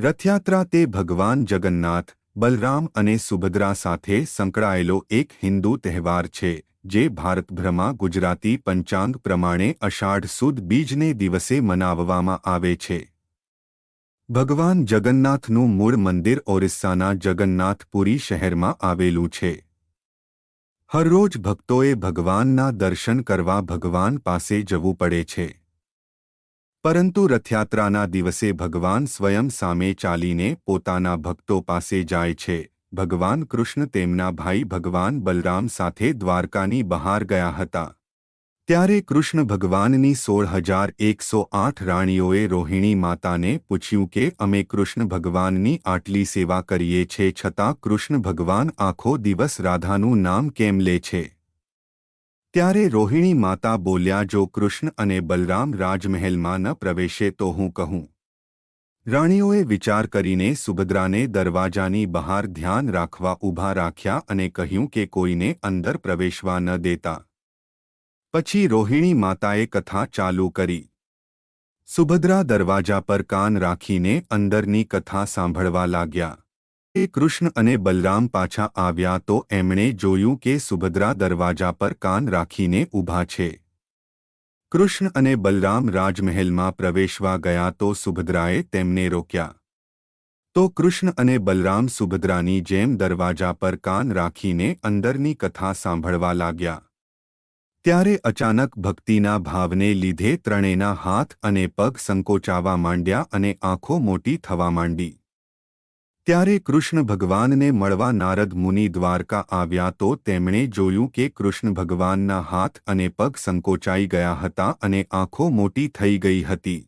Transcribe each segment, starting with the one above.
રથયાત્રા તે ભગવાન જગન્નાથ, બલરામ અને સુભદ્રા સાથે સંકળાયેલો એક હિન્દુ તહેવાર છે, જે ભારતભરમાં ગુજરાતી પંચાંગ પ્રમાણે અષાઢ સુદ બીજને દિવસે મનાવવામાં આવે છે. ભગવાન જગન્નાથનું મૂળ મંદિર ઓરિસ્સાના જગન્નાથપુરી શહેરમાં આવેલું છે. હરરોજ ભક્તોએ ભગવાનના દર્શન કરવા ભગવાન પાસે જવું પડે છે. પરંતુ રથયાત્રાના દિવસે ભગવાન સ્વયં સામે ચાલીને પોતાના ભક્તો પાસે જાય છે. ભગવાન કૃષ્ણ તેમના ભાઈ ભગવાન બલરામ સાથે દ્વારકાની બહાર ગયા હતા. ત્યારે કૃષ્ણ ભગવાનની સોળ હજાર એકસો આઠ રાણીઓએ રોહિણી માતાને પૂછ્યું કે, અમે કૃષ્ણ ભગવાનની આટલી સેવા કરીએ છે છતાં કૃષ્ણ ભગવાન આખો દિવસ રાધાનું નામ કેમ લે છે? ત્યારે રોહિણી માતા બોલ્યા, જો કૃષ્ણ અને બલરામ રાજમહેલમાં ન પ્રવેશે તો હું કહું. રાણીઓએ વિચાર કરીને સુભદ્રાને દરવાજાની બહાર ધ્યાન રાખવા ઊભા રાખ્યા અને કહ્યું કે કોઈને અંદર પ્રવેશવા ન દેતા. પછી રોહિણી માતાએ કથા ચાલુ કરી. સુભદ્રા દરવાજા પર કાન રાખીને અંદરની કથા સાંભળવા લાગ્યા. કૃષ્ણ અને બલરામ પાછા આવ્યા તો એમણે જોયું કે સુભદ્રા દરવાજા પર કાન રાખીને ઊભા છે. કૃષ્ણ અને બલરામ રાજમહેલમાં પ્રવેશવા ગયા તો સુભદ્રાએ તેમને રોક્યા. તો કૃષ્ણ અને બલરામ સુભદ્રાની જેમ દરવાજા પર કાન રાખીને અંદરની કથા સાંભળવા લાગ્યા. ત્યારે અચાનક ભક્તિના ભાવને લીધે ત્રણેના હાથ અને પગ સંકોચાવા માંડ્યા અને આંખો મોટી થવા માંડી. ત્યારે કૃષ્ણ ભગવાનને મળવા નારદ મુનિ દ્વારકા આવ્યા તો તેમણે જોયું કે કૃષ્ણ ભગવાનના હાથ અને પગ સંકોચાઈ ગયા હતા અને આંખો મોટી થઈ ગઈ હતી.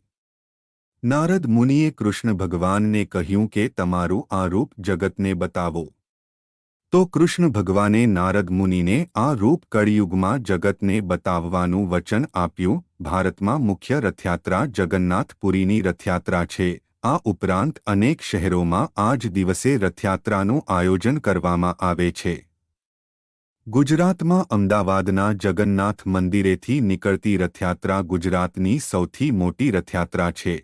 નારદ મુનિએ કૃષ્ણ ભગવાનને કહ્યું કે તમારું આ રૂપ જગતને બતાવો. તો કૃષ્ણ ભગવાને નારદ મુનિને આ રૂપ કળિયુગમાં જગતને બતાવવાનું વચન આપ્યું. ભારતમાં મુખ્ય રથયાત્રા જગન્નાથપુરીની રથયાત્રા છે. આ ઉપરાંત અનેક શહેરોમાં આ જ દિવસે રથયાત્રાનું આયોજન કરવામાં આવે છે. ગુજરાતમાં અમદાવાદના જગન્નાથ મંદિરેથી નીકળતી રથયાત્રા ગુજરાતની સૌથી મોટી રથયાત્રા છે.